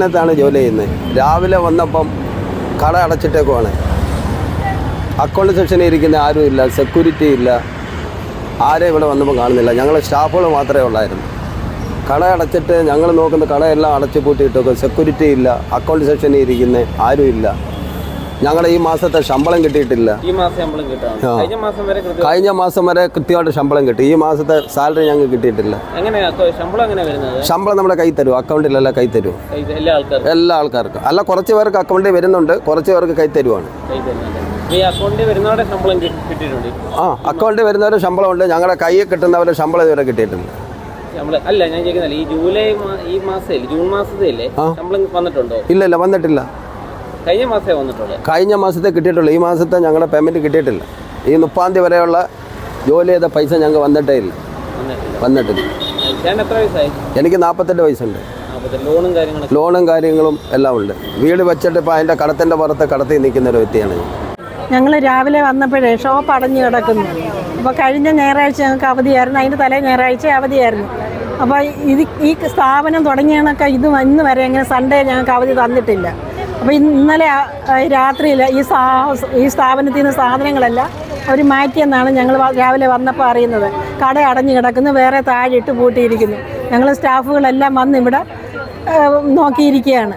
ാണ് ജോലി ചെയ്യുന്നത്. രാവിലെ വന്നപ്പം കട അടച്ചിട്ടേക്കുവാണ്. അക്കൗണ്ട് സെക്ഷനിൽ ഇരിക്കുന്ന ആരും ഇല്ല സെക്യൂരിറ്റി ഇല്ല. ആരെ ഇവിടെ വന്നപ്പോൾ കാണുന്നില്ല. ഞങ്ങൾ സ്റ്റാഫുകൾ മാത്രമേ ഉള്ളായിരുന്നു. കട അടച്ചിട്ട് ഞങ്ങൾ നോക്കുന്ന കടയെല്ലാം അടച്ചു പൂട്ടിയിട്ടൊക്കെ സെക്യൂരിറ്റി ഇല്ല അക്കൗണ്ട് സെക്ഷനിൽ ഇരിക്കുന്ന ആരും ഇല്ല. ഞങ്ങളുടെ ഈ മാസത്തെ ശമ്പളം കിട്ടിയിട്ടില്ല. ഈ മാസം ശമ്പളം കഴിഞ്ഞ മാസം വരെ കഴിഞ്ഞ മാസം വരെ കൃത്യമായിട്ട് ശമ്പളം കിട്ടി. ഈ മാസത്തെ സാലറി ഞങ്ങൾക്ക് കിട്ടിയിട്ടില്ല. എങ്ങനെയാ? ശമ്പളം വരുന്നത്? ശമ്പളം നമ്മുടെ കൈ തരും. അക്കൗണ്ടിലെല്ലാം കൈ തരും. എല്ലാ ആൾക്കാർക്കും? അല്ല കുറച്ച് പേർക്ക് അക്കൗണ്ടിൽ വരുന്നുണ്ട്. കുറച്ച് പേർക്ക് കൈ തരുവാണ്. ആ അക്കൗണ്ടിൽ വരുന്നവരുടെ ശമ്പളം ഉണ്ട് ഞങ്ങളുടെ കയ്യിൽ കിട്ടുന്നവരെ ശമ്പളം ഇതുവരെ കിട്ടിയിട്ടുണ്ട് അല്ല ഞാൻ ചോദിക്കുന്നില്ല ഈ ജൂലൈ ഈ മാസത്തിൽ ജൂൺ മാസത്തിലേ ശമ്പളം വന്നിട്ടുണ്ടോ? ഇല്ല ഇല്ല വന്നിട്ടില്ല. കഴിഞ്ഞ മാസമേ വന്നിട്ടുള്ളൂ. കഴിഞ്ഞ മാസത്തെ കിട്ടിയിട്ടുള്ളൂ. ഈ മാസത്തെ ഞങ്ങളുടെ പേയ്മെന്റ് കിട്ടിയിട്ടില്ല. ഈ മുപ്പാം തീയതി വരെയുള്ള ജോലി ചെയ്ത പൈസ ഞങ്ങൾക്ക് വന്നിട്ടേ ഇല്ല. വന്നിട്ടില്ല. വന്നിട്ടില്ല. ഞാൻ എത്ര വയസ്സായി? എനിക്ക് നാൽപ്പത്തെട്ട് വയസ്സുണ്ട്. ലോണും കാര്യങ്ങളും ലോണും കാര്യങ്ങളും എല്ലാം ഉണ്ട്. വീട് വെച്ചിട്ട് ഇപ്പോൾ അതിന്റെ കടത്തിന്റെ പുറത്ത് കടത്തി നിൽക്കുന്ന ഒരു വ്യക്തിയാണ് ഞാൻ. ഞങ്ങൾ രാവിലെ വന്നപ്പോഴേ ഷോപ്പ് അടഞ്ഞു കിടക്കുന്നു. അപ്പോൾ കഴിഞ്ഞ ഞായറാഴ്ച ഞങ്ങൾക്ക് അവധിയായിരുന്നു. അതിന്റെ തലേ ഞായറാഴ്ച അവധിയായിരുന്നു. അപ്പോൾ ഇത് ഈ സ്ഥാപനം തുടങ്ങിയതൊക്കെ ഇത് ഇന്ന് വരെ ഇങ്ങനെ സൺഡേ ഞങ്ങൾക്ക് അവധി തന്നിട്ടില്ല. അപ്പോൾ ഇന്നലെ രാത്രിയിൽ ഈ സാ ഈ സ്ഥാപനത്തിൽ നിന്ന് സാധനങ്ങളെല്ലാം അവർ മാറ്റിയെന്നാണ് ഞങ്ങൾ രാവിലെ വന്നപ്പോൾ അറിയുന്നത്. കട അടഞ്ഞു കിടക്കുന്നു വേറെ താഴെ ഇട്ട് പൂട്ടിയിരിക്കുന്നു. ഞങ്ങൾ സ്റ്റാഫുകളെല്ലാം വന്ന് ഇവിടെ നോക്കിയിരിക്കുകയാണ്.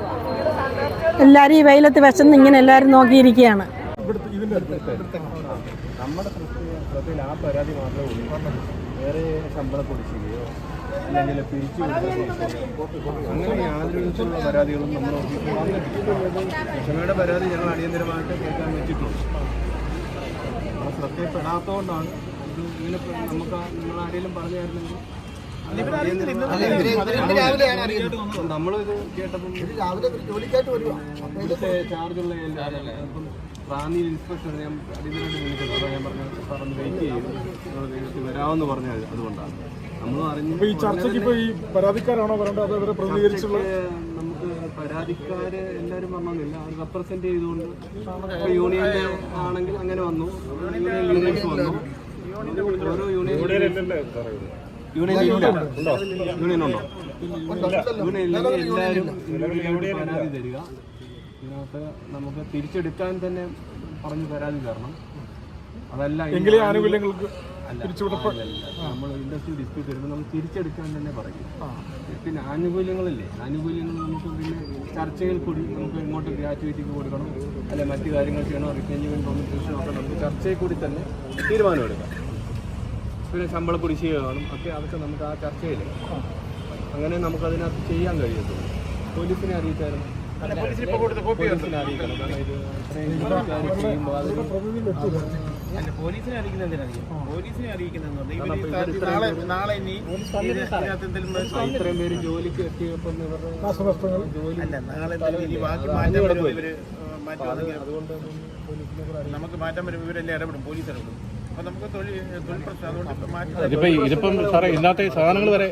എല്ലാവരും ഈ വെയിലത്ത് വിശന്ന് ഇങ്ങനെ എല്ലാവരും നോക്കിയിരിക്കുകയാണ്. നമ്മുടെ വേറെ ശമ്പളം കൊടുക്കുകയോ അല്ലെങ്കിൽ പിരിച്ചു അങ്ങനെ യാതൊരു വിധത്തിലുള്ള പരാതികളും നമ്മുടെ ഓഫീസിൽ വന്നിട്ടില്ല ക്ഷമയുടെ പരാതി ഞങ്ങൾ അടിയന്തരമായിട്ട് കേൾക്കാൻ വെച്ചിട്ടുണ്ട്. നമ്മൾ ശ്രദ്ധയിൽപ്പെടാത്തതുകൊണ്ടാണ് ഇത് ഇങ്ങനെ നമുക്ക് ആ- നിങ്ങൾ ആരെങ്കിലും പറഞ്ഞായിരുന്നെങ്കിൽ നമ്മളിത് കേട്ടപ്പം ഇവിടുത്തെ ചാർജുള്ള എല്ലാവരും ഇപ്പം റാന്നിയിൽ ഇൻസ്പെക്ടർ ഞാൻ അടിയന്തരമായിട്ട് വിളിച്ചത് അതാ ഞാൻ പറഞ്ഞു സാറൊന്ന് വെയിറ്റ് ചെയ്യും നിങ്ങൾ വരാമെന്ന് പറഞ്ഞത് അതുകൊണ്ടാണ്. അറിഞ്ഞു ഈ ചർച്ചയ്ക്ക് ഇപ്പൊ ഈ പരാതിക്കാരാണോ വരേണ്ടത്? അത് അവരെ പ്രതിനിധീകരിച്ചുള്ള നമുക്ക് പരാതിക്കാര് എല്ലാവരും വന്നില്ല അത് റെപ്രസെന്റ് ചെയ്തുകൊണ്ട് ഇപ്പൊ യൂണിയന്റെ ആണെങ്കിൽ അങ്ങനെ വന്നു. യൂണിയൻ ലീഡേഴ്സ് വന്നു. ഓരോ യൂണിയൻ യൂണിയൻ ഇല്ല. യൂണിയൻ ഉണ്ടോ? യൂണിയൻ ഇല്ലെങ്കിൽ എല്ലാവരും യൂണിയനോട് പരാതി തരിക. ഇതിനകത്ത് നമുക്ക് തിരിച്ചെടുക്കാൻ തന്നെ പറഞ്ഞ് പരാതി തരണം. അതല്ല എങ്കിലേ ആനുകൂല്യങ്ങൾക്ക് തിരിച്ചുവിടപ്പോ നമ്മൾ ഇൻഡസ്ട്രി ഡിസ്പ്യൂട്ട് വരുമ്പോൾ നമ്മൾ തിരിച്ചെടുക്കാൻ തന്നെ പറയും പിന്നെ ആനുകൂല്യങ്ങളില്ലേ ആനുകൂല്യങ്ങൾ നമുക്ക് പിന്നെ ചർച്ചയിൽ കൂടി നമുക്ക് ഇങ്ങോട്ട് ഗ്രാറ്റുവിറ്റിക്ക് കൊടുക്കണം അല്ലെ മറ്റു കാര്യങ്ങൾ ചെയ്യണോ റിക്കഞ്ച്മെന്റ് കോമ്പൻസേഷൻ ഒക്കെ നമുക്ക് ചർച്ചയിൽ കൂടി തന്നെ തീരുമാനമെടുക്കാം പിന്നെ ശമ്പള കുടിശ്ശിക കാണും ഒക്കെ അതൊക്കെ നമുക്ക് ആ ചർച്ചയിൽ അങ്ങനെ നമുക്ക് അതിനകത്ത് ചെയ്യാൻ കഴിയത്തുള്ളൂ പോലീസിനെ അറിയിച്ചായിരുന്നു പോലീസിനെ അറിയിക്കണം കാരണം ഇത് ചെയ്യുമ്പോൾ അതൊരു അല്ല പോലീസിനെ അറിയിക്കുന്ന പോലീസിനെ നാളെ ഇനി ആ, ഇത്രയും പേര് ജോലിക്ക് എത്തിയപ്പോൾ നാളെ ഇനി ബാക്കി ഇവർ നമുക്ക് മാറ്റം വരും ഇവരെല്ലാം ഇടപെടും പോലീസ് ഇടപെടും. അപ്പൊ നമുക്ക് തൊഴിൽ തൊഴിൽ പ്രശ്നം അതുകൊണ്ട് ഇപ്പൊ മാറ്റി ഇതിപ്പോ ഇതിപ്പം സാറേ ഇന്നത്തെ സാധനങ്ങൾ വരെ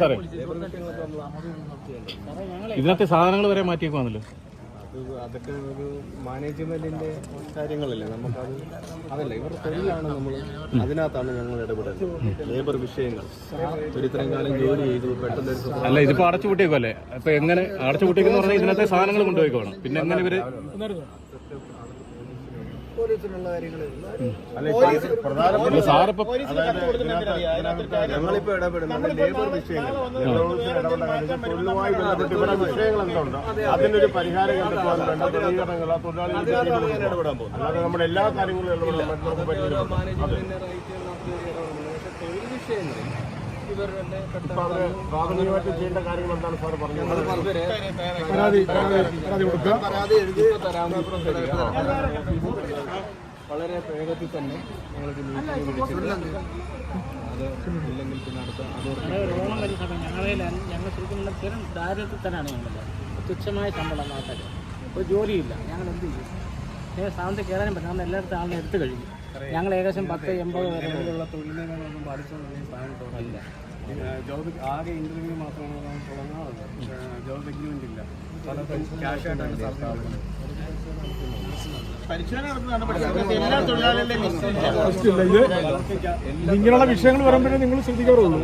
സാറേ. ഇതിനകത്തെ സാധനങ്ങൾ വരെ മാറ്റിയേക്കുവാണല്ലോ. അതൊക്കെ ഒരു മാനേജ്മെന്റിന്റെ കാര്യങ്ങളല്ലേ? നമുക്കത് അതല്ല ഇവർ തൊഴിലാണ് നമ്മൾ അതിനകത്താണ് ഞങ്ങൾ ഇടപെടുന്നത് ലേബർ വിഷയങ്ങൾ. ഒരു ഇത്രയും കാലം ജോലി ചെയ്തു പെട്ടെന്ന് അല്ല ഇതിപ്പോ അടച്ചു പൂട്ടിയേക്കുമല്ലേ അപ്പൊ എങ്ങനെ അടച്ചു പറഞ്ഞാൽ ഇതിനകത്തെ സാധനങ്ങൾ കൊണ്ടുപോയിക്കോണം. പിന്നെ എങ്ങനെ ഇവർ ഞങ്ങളിപ്പോ ഇടപെടുന്നത് ലേബർ വിഷയങ്ങൾ. തൊഴിലുമായി ബന്ധപ്പെട്ട് എന്തുണ്ടോ? അതിനൊരു പരിഹാരം കണ്ടെത്തുവാൻ വേണ്ട പ്രതികരണങ്ങൾ ആ തൊഴിലാളികൾ ഇടപെടാൻ പോകും അല്ലാതെ നമ്മുടെ എല്ലാ കാര്യങ്ങളും ഇടപെടാൻ നമുക്ക് പറ്റില്ല. മാനേജ്മെന്റിന്റെ റൈറ്റുകളിനകത്ത് ഇടപെടണം. പക്ഷേ തൊഴിൽ വിഷയങ്ങളിൽ ഇവരുടെ ഇപ്പൊ അവർ പ്രാഥമികമായിട്ട് ചെയ്യേണ്ട കാര്യങ്ങൾ എന്താണ് സാർ പറഞ്ഞത്? പരാതി പരാതി പരാതി കൊടുക്കുക. പരാതി എഴുതി തരിക. വളരെ വേഗത്തിൽ തന്നെ ഞങ്ങൾക്ക് മീറ്റിംഗ് വിളിച്ചിട്ട് അത് ഇല്ലെങ്കിൽ പിന്നെ അടുത്ത അതോറിറ്റി ഓണം വരുന്ന സമയം ഞങ്ങളെ ഞങ്ങൾ ശരിക്കും ചെറു ദാരിദ്ര്യത്തിൽ തന്നെയാണ് ഞങ്ങൾ തുച്ഛമായ ശമ്പളം നാട്ടിൽ ഒരു ജോലിയില്ല. ഞങ്ങൾ എന്ത് ചെയ്യും? ഏ സ്ഥാനത്ത് കയറാനും പറ്റും നമ്മൾ എല്ലായിടത്തും ആളിനെ എടുത്തു കഴിഞ്ഞു. ഞങ്ങൾ ഏകദേശം പത്ത് എൺപത് വരെ നിലവിലുള്ള തൊഴിൽ നിയമങ്ങളൊന്നും പാലിച്ചുകൊണ്ടുള്ള സ്ഥാനത്തോടല്ല ജോബ് ആകെ ഇന്റർവ്യൂ മാത്രമാണ് തുടങ്ങാറുള്ളത്. ജോബ് എഗ്രിമെന്റ് ഇല്ല. പല ക്യാഷ് ആയിട്ടാണ് സർവീസ് ഇങ്ങനെയുള്ള വിഷയങ്ങൾ വരുമ്പോഴേ നിങ്ങൾ ശ്രദ്ധിക്കാറുള്ളൂ.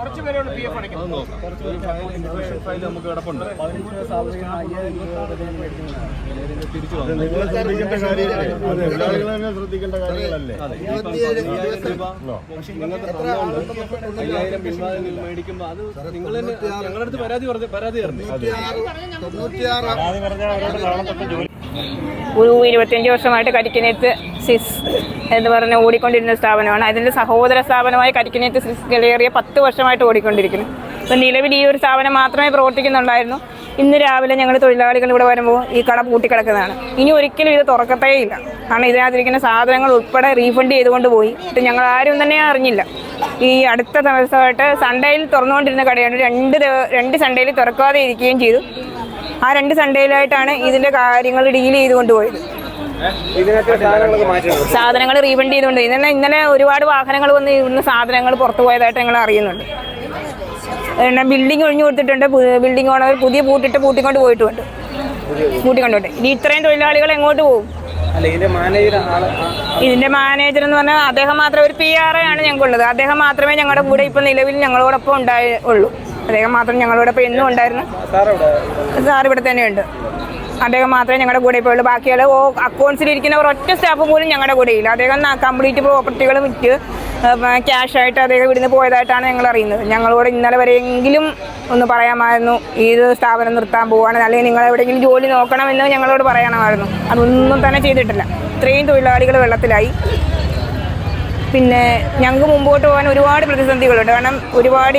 കുറച്ച് പേരോട് പി എഫ് അടയ്ക്കും ഫയൽ നമുക്ക് കിടപ്പുണ്ട് ശ്രദ്ധിക്കേണ്ട കാര്യങ്ങളല്ലേ? അയ്യായിരം പിൻവാതിൽ അത് നിങ്ങൾ തന്നെ ഞങ്ങളുടെ അടുത്ത് പരാതി പറഞ്ഞ പരാതി ഇരുപത്തിയഞ്ച് വർഷമായിട്ട് കരിക്കിനേത്ത് സിസ് എന്ന് പറഞ്ഞ് ഓടിക്കൊണ്ടിരുന്ന സ്ഥാപനമാണ്. അതിന്റെ സഹോദര സ്ഥാപനമായ കരിക്കിനേത്ത് സിസ് ഗലേറിയ പത്ത് വർഷമായിട്ട് ഓടിക്കൊണ്ടിരിക്കുന്നു. ഇപ്പം നിലവിൽ ഈ ഒരു സ്ഥാപനം മാത്രമേ പ്രവർത്തിക്കുന്നുണ്ടായിരുന്നു. ഇന്ന് രാവിലെ ഞങ്ങൾ തൊഴിലാളികൾ ഇവിടെ വരുമ്പോൾ ഈ കട പൂട്ടിക്കിടക്കുന്നതാണ്. ഇനി ഒരിക്കലും ഇത് തുറക്കത്തേ ഇല്ല. കാരണം ഇതിനകത്തിരിക്കുന്ന സാധനങ്ങൾ ഉൾപ്പെടെ റീഫണ്ട് ചെയ്തുകൊണ്ട് പോയി. എന്നിട്ട് ഞങ്ങൾ ആരും തന്നെ അറിഞ്ഞില്ല. ഈ അടുത്ത ദിവസമായിട്ട് സൺഡേയിൽ തുറന്നുകൊണ്ടിരുന്ന കടയാണ്. രണ്ട് രണ്ട് സൺഡേയിൽ തുറക്കാതെ ഇരിക്കുകയും ചെയ്തു. ആ രണ്ട് സൺഡേയിലായിട്ടാണ് ഇതിന്റെ കാര്യങ്ങൾ ഡീൽ ചെയ്തുകൊണ്ട് പോയത്. സാധനങ്ങൾ റീഫണ്ട് ചെയ്തുകൊണ്ട് ഇന്നലെ ഇന്നലെ ഒരുപാട് വാഹനങ്ങൾ വന്ന് ഇവിടുന്ന് സാധനങ്ങൾ പുറത്തു പോയതായിട്ട് ഞങ്ങൾ അറിയുന്നുണ്ട്. പിന്നെ ബിൽഡിംഗ് ഒഴിഞ്ഞു കൊടുത്തിട്ടുണ്ട്. ബിൽഡിംഗ് ഓണർ പുതിയ പൂട്ടിട്ട് പൂട്ടിക്കൊണ്ട് പോയിട്ടുണ്ട്. പൂട്ടിക്കൊണ്ടോട്ടെ. ഇനി ഇത്രയും തൊഴിലാളികൾ എങ്ങോട്ട് പോകും? ഇതിന്റെ മാനേജർ എന്ന് പറഞ്ഞാൽ അദ്ദേഹം മാത്രമേ ഒരു പി ആർ ആണ് ഞങ്ങൾക്കുള്ളത്. അദ്ദേഹം മാത്രമേ ഞങ്ങളുടെ കൂടെ ഇപ്പൊ നിലവിൽ ഞങ്ങളോടൊപ്പം ഉണ്ടായുള്ളൂ അദ്ദേഹം മാത്രം ഞങ്ങളോടൊപ്പം എന്നും ഉണ്ടായിരുന്നു. സാർ ഇവിടെ തന്നെയുണ്ട്. അദ്ദേഹം മാത്രമേ ഞങ്ങളുടെ കൂടെ ഉള്ളൂ ബാക്കിയുള്ള ഓ അക്കൗണ്ട്സിലിരിക്കുന്ന ഒരൊറ്റ സ്റ്റാഫ് പോലും ഞങ്ങളുടെ കൂടെ ഇല്ല. അദ്ദേഹം കംപ്ലീറ്റ് പ്രോപ്പർട്ടികൾ വിറ്റ് ക്യാഷ് ആയിട്ട് അദ്ദേഹം ഇവിടുന്ന് പോയതായിട്ടാണ് ഞങ്ങൾ അറിയുന്നത്. ഞങ്ങളോട് ഇന്നലെ വരെയെങ്കിലും ഒന്ന് പറയാമായിരുന്നു ഈ സ്ഥാപനം നിർത്താൻ പോവുകയാണ് അല്ലെങ്കിൽ നിങ്ങൾ എവിടെയെങ്കിലും ജോലി നോക്കണമെന്ന് ഞങ്ങളോട് പറയണമായിരുന്നു. അതൊന്നും തന്നെ ചെയ്തിട്ടില്ല. ഇത്രയും തൊഴിലാളികൾ വെള്ളത്തിലായി. പിന്നെ ഞങ്ങൾക്ക് മുമ്പോട്ട് പോകാൻ ഒരുപാട് പ്രതിസന്ധികളുണ്ട്. കാരണം ഒരുപാട്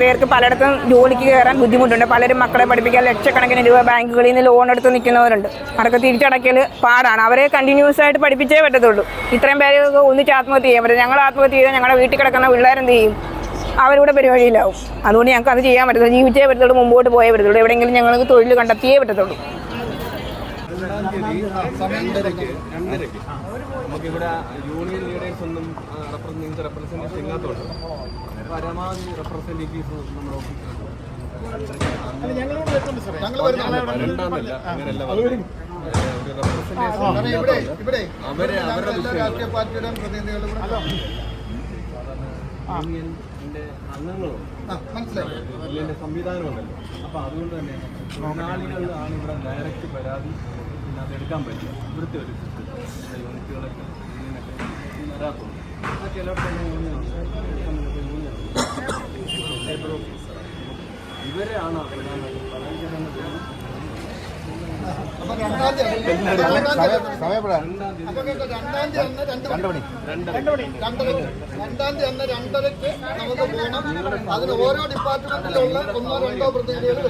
പേർക്ക് പലയിടത്തും ജോലിക്ക് കയറാൻ ബുദ്ധിമുട്ടുണ്ട്. പലരും മക്കളെ പഠിപ്പിക്കാൻ ലക്ഷക്കണക്കിന് രൂപ ബാങ്കുകളിൽ നിന്ന് ലോൺ എടുത്ത് നിൽക്കുന്നവരുണ്ട്. അവർക്ക് തിരിച്ചടയ്ക്കൽ പാടാണ്. അവരെ കണ്ടിന്യൂസ് ആയിട്ട് പഠിപ്പിച്ചേ പറ്റത്തുള്ളൂ. ഇത്രയും പേര് ഒന്നിച്ച് ആത്മഹത്യ ചെയ്യാൻ പറ്റും. ഞങ്ങൾ ആത്മഹത്യ ചെയ്താൽ ഞങ്ങളുടെ വീട്ടിൽ കിടക്കുന്ന പിള്ളേരെന്ത് ചെയ്യും? അവരുടെ പരിപാടിയിലാവും. അതുകൊണ്ട് ഞങ്ങൾക്ക് അത് ചെയ്യാൻ പറ്റത്തുള്ളൂ. ജീവിച്ചേ പറ്റത്തുള്ളൂ മുമ്പോട്ട് പോയേ പറ്റത്തുള്ളൂ. എവിടെയെങ്കിലും ഞങ്ങൾക്ക് തൊഴിൽ കണ്ടെത്തിയേ പറ്റത്തുള്ളൂ. നമുക്കിവിടെ യൂണിയൻ ലീഡേഴ്സ് ഒന്നും നിങ്ങൾക്ക് റെപ്രസെന്റേഷൻ ഇല്ലാത്തതുകൊണ്ട് പരമാവധി റെപ്രസെന്റേറ്റീവ്സ് നമ്മുടെ ഓഫീസിലുണ്ട് രണ്ടാമല്ല അങ്ങനെയല്ല. ഒരു അവരെ അവരുടെ വിഷയങ്ങൾ യൂണിയന്റെ അംഗങ്ങളുണ്ട് യൂണിയന്റെ സംവിധാനമുണ്ടല്ലോ അപ്പൊ അതുകൊണ്ട് തന്നെ തൊഴിലാളികളിലാണ് ഇവിടെ ഡയറക്റ്റ് പരാതി പിന്നെ അത് എടുക്കാൻ പറ്റില്ല. ഇവിടുത്തെ ഒരു യൂണിറ്റുകളൊക്കെ യൂണിയനൊക്കെ വരാത്തുള്ളൂ ആ യൂണിയനുണ്ട് ലേബർ ഓഫീസർ ഇവരെയാണ് പ്രധാനമായിട്ടും പരാതി രണ്ടാം തീയതി അന്ന് രണ്ടരക്ക് നമുക്ക് പോകണം അതിന് ഓരോ ഡിപ്പാർട്ട്മെന്റിലുള്ള ഒന്നോ രണ്ടോ പ്രതിനിധികൾ